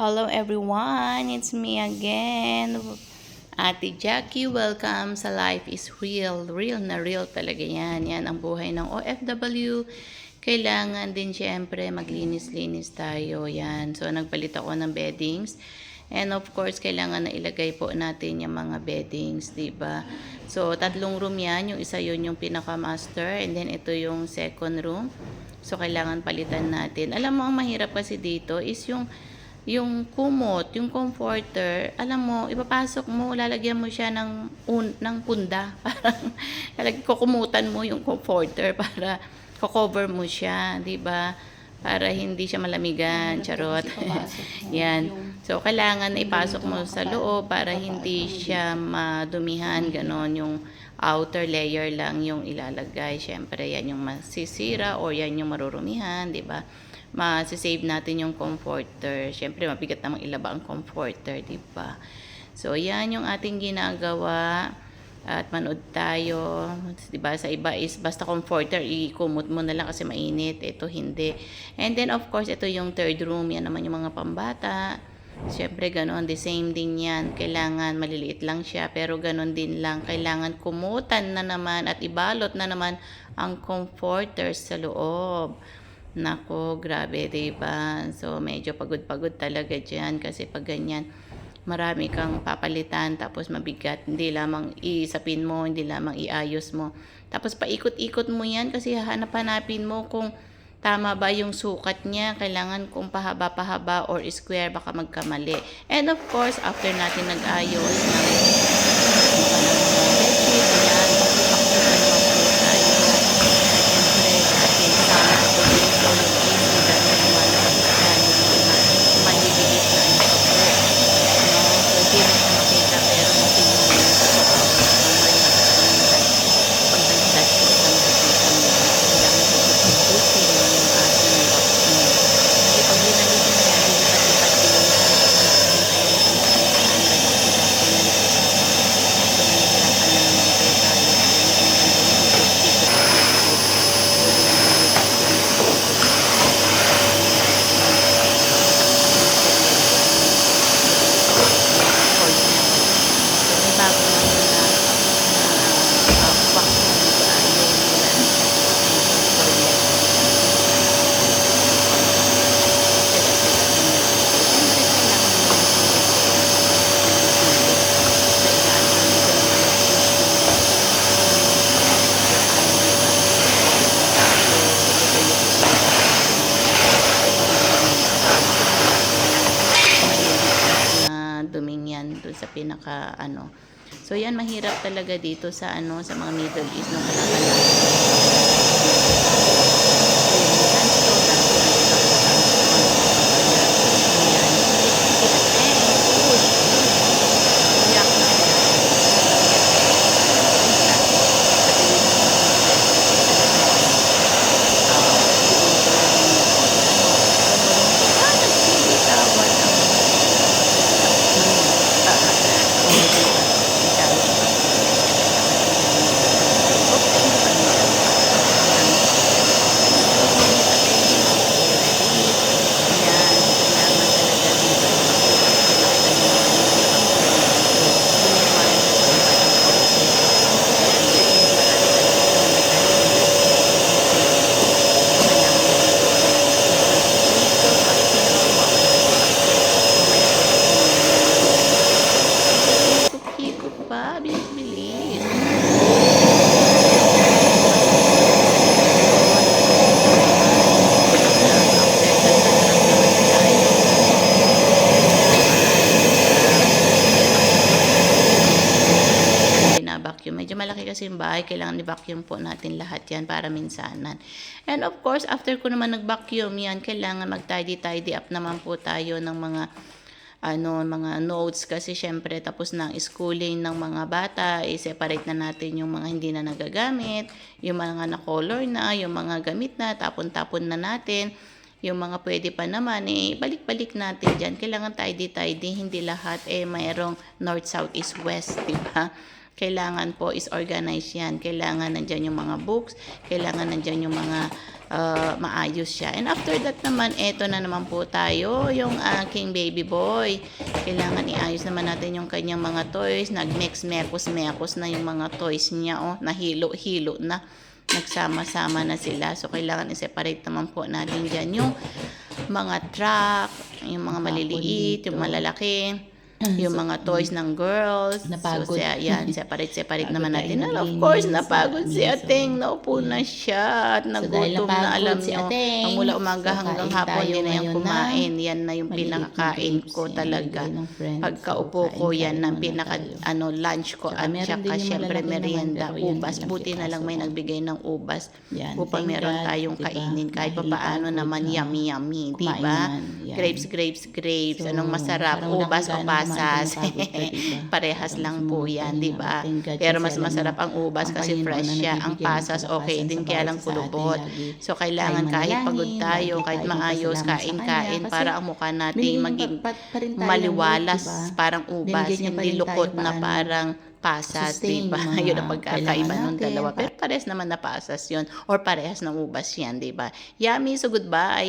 Hello everyone, it's me again. Ate Jackie, welcome sa Life is Real. Real na real talaga yan. Yan ang buhay ng OFW. Kailangan din syempre maglinis-linis tayo. Yan. So nagpalit ako ng beddings. And of course, kailangan na ilagay po natin yung mga beddings, 'di ba? So tatlong room yan. Yung isa yun yung pinaka-master. And then ito yung second room. So kailangan palitan natin. Alam mo, ang mahirap kasi dito is yung yung kumot, yung comforter, alam mo, ipapasok mo, lalagyan mo siya ng, un, ng punda. Parang, lalag, kukumutan mo yung comforter para cover mo siya, di ba? Para hindi siya malamigan, charot. Yan. So, kailangan na ipasok mo sa loob para hindi siya madumihan, ganon, yung outer layer lang yung ilalagay. Siyempre, yan yung masisira or yan yung marurumihan, di ba? Masisave natin yung comforter. Siyempre, mabigat namang ilaba ang comforter, di ba? So, yan yung ating ginagawa. At manood tayo. Di ba? Sa iba is basta comforter, ikumot mo na lang kasi mainit. Ito hindi. And then, of course, ito yung third room. Yan naman yung mga pambata. Siyempre, ganun. The same din yan. Kailangan, maliliit lang siya. Pero ganun din lang. Kailangan kumutan na naman at ibalot na naman ang comforter sa loob. Nako, grabe, diba? So, medyo pagod-pagod talaga dyan kasi pag ganyan, marami kang papalitan tapos mabigat. Hindi lamang iisapin mo, hindi lamang iayos mo. Tapos paikot-ikot mo yan kasi hanap-hanapin mo kung tama ba yung sukat niya. Kailangan kung pahaba-pahaba or square, baka magkamali. And of course, after natin nag-ayos ng naman po tayo. Siyempre, ating sama ko din po yung easy dahil naman yan yung mga maliliit na ano pa po. No? So, hindi mo siya makita pero matingin mo yun sa totoo. Mamaya pag nag-touch mo siya makikita mo yan. Kailangan tutusin mo yung ating box mo. Kasi pag linalitin mo yan, lilipat-lipat din yung isang So, nahihirapan na naman po tayo. So, may bago naman na na uh, box na dito ay yung nilalagay sa toilet. na duming yan dun sa pinaka ano. So yan mahirap talaga dito sa ano sa mga Middle East nung kalakalan. Pa, bilis-bilis. vacuum Medyo malaki kasi yung bahay. Kailangan i-vacuum po natin lahat yan para minsanan. And of course, after ko naman nag-vacuum yan, kailangan mag-tidy-tidy up naman po tayo ng mga ano, mga notes kasi syempre tapos ang schooling ng mga bata, i-separate na natin yung mga hindi na nagagamit, yung mga na-color na, yung mga gamit na, tapon-tapon na natin, yung mga pwede pa naman, eh, balik-balik natin dyan. Kailangan tidy-tidy, hindi lahat eh mayroong north, south, east, west, di ba? Kailangan po is organize yan. Kailangan nandyan yung mga books, kailangan nandyan yung mga uh, maayos siya. And after that naman, eto na naman po tayo, yung aking baby boy. Kailangan iayos naman natin yung kanyang mga toys. Nag-mix mekos-mekos na yung mga toys niya, oh. Nahilo-hilo na. Nagsama-sama na sila. So, kailangan i-separate naman po natin dyan yung mga truck, yung mga maliliit, yung malalaki yung mga toys ng girls. Napagod. So, siya, yan, separate-separate naman natin. And of course, napagod si naglinis, Ateng. oh. Naupo na siya at nagutom na napagod alam si nyo. Ang mula umaga so hanggang hapon, hindi na ngayon kumain. na Yan na yung maliit na pinakakain ko talaga. Pagkaupo So, ko, yan ang pinaka ano, lunch ko. At saka yung syempre merienda, ubas. Buti na lang may nagbigay ng ubas. Upang meron tayong diba? kainin. Kahit pa paano naman na yummy yummy, di kumain ba? naman, yan. Grapes, grapes, grapes. So, Anong masarap? Ubas kumain pasas? Parehas lang po yan, di ba? Pero mas masarap ang ubas kasi fresh na siya. Ang pasas okay din kaya lang kulubot. So kailangan kahit pagod tayo, kahit maayos, kain-kain para ang mukha natin maging maliwalas, parang ubas, hindi lukot na parang pasas, di ba? Yun ang pagkakaiba ng dalawa. Pero parehas naman na pasas yun or parehas ng ubas yan, di ba? Yummy, so goodbye!